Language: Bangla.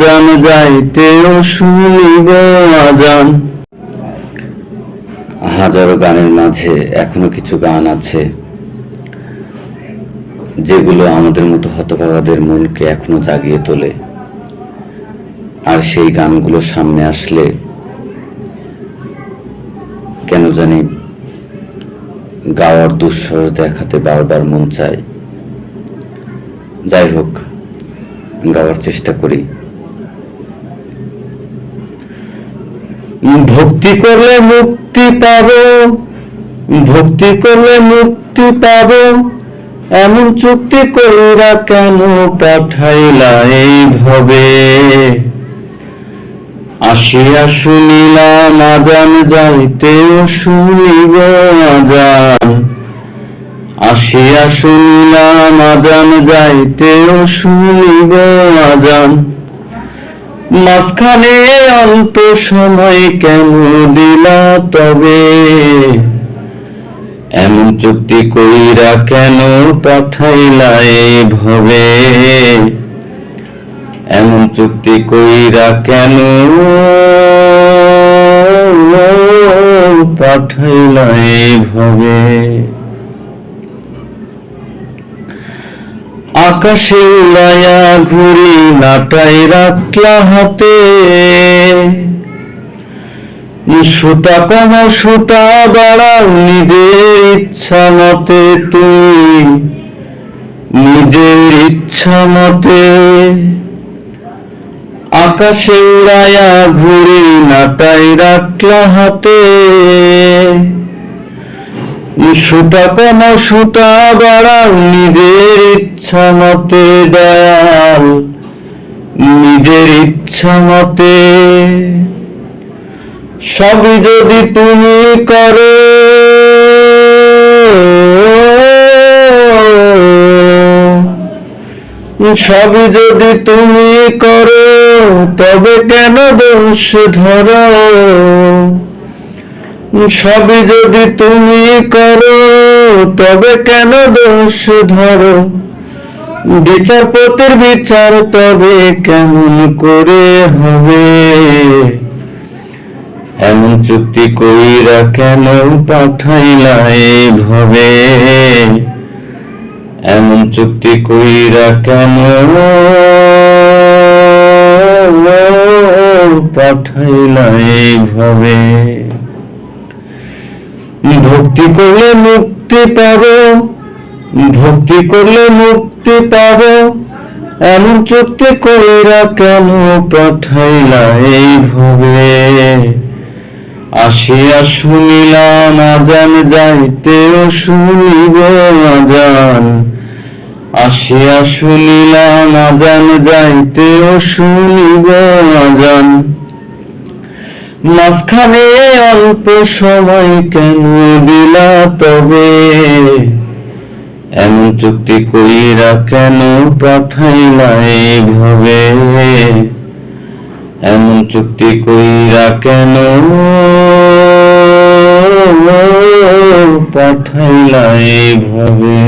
আজান যাইতেও শুনিব আজান। হাজারো গানের মাঝে এখনও কিছু গান আছে, যেগুলো আমাদের মতো হতভাগাদের মনকে এখনও জাগিয়ে তোলে। আর সেই গানগুলো সামনে আসলে কেন জানি গাওয়ার দুঃস্বর দেখাতে বারবার মন চায়। যাই হোক, গাওয়ার চেষ্টা করি। ভক্তি করলে মুক্তি পাবো, ভক্তি করলে মুক্তি পাবো। এমন চুক্তি কইরা কেন পাঠাইলা এইভাবে আসিয়া শুনিলাম আজান যাইতেও শুনিব আজান আসিয়া শুনিলাম আজান যাইতেও শুনিব আজান মাঝখানে অল্প সময় কেন দিলা তবে? এমন চুক্তি কইরা কেন পাঠাইলা ভবে? এমন চুক্তি কইরা কেন পাঠাইলা ভবে? আকাশে উড়াইয়া ঘুরি নাটাই রাখলা হাতে। সুতা কম সুতা বাড়াও নিজের ইচ্ছা মতে তুমি। নিজের ইচ্ছা মতে। আকাশে উড়াইয়া ঘুরি নাটাই রাখলা হাতে। সুতা কম সুতা বাড়াও নিজের ইচ্ছা মতে দয়াল। নিজের ইচ্ছা মতে। সবই যদি তুমি করো সবই যদি তুমি করো, তবে কেন দোষ ধরো? সবই যদি তুমি করো, তবে কেন দোষ ধরো? বিচারপতির বিচার তবে কেমন করে হবে? এমন চুক্তি কইরা কেন পাঠাইলা এইভাবে এমন চুক্তি কইরা কেন পাঠাইলা এইভাবে ভক্তি করলে মুক্তি পাবো, ভক্তি করলে মুক্তি পাবো, এমন চুক্তি কইরা কেন পাঠাইলা এইভাবে আসিয়া শুনিলাম আজান যাইতেও শুনিব আজান আসিয়া শুনিলাম আজান যাইতেও শুনিব আজান মাঝখানে অল্প সময় কেন দিলা তবে? এমন চুক্তি কইরা কেন পাঠাইলা এইভাবে এমন চুক্তি কইরা কেন পাঠাইলা এইভাবে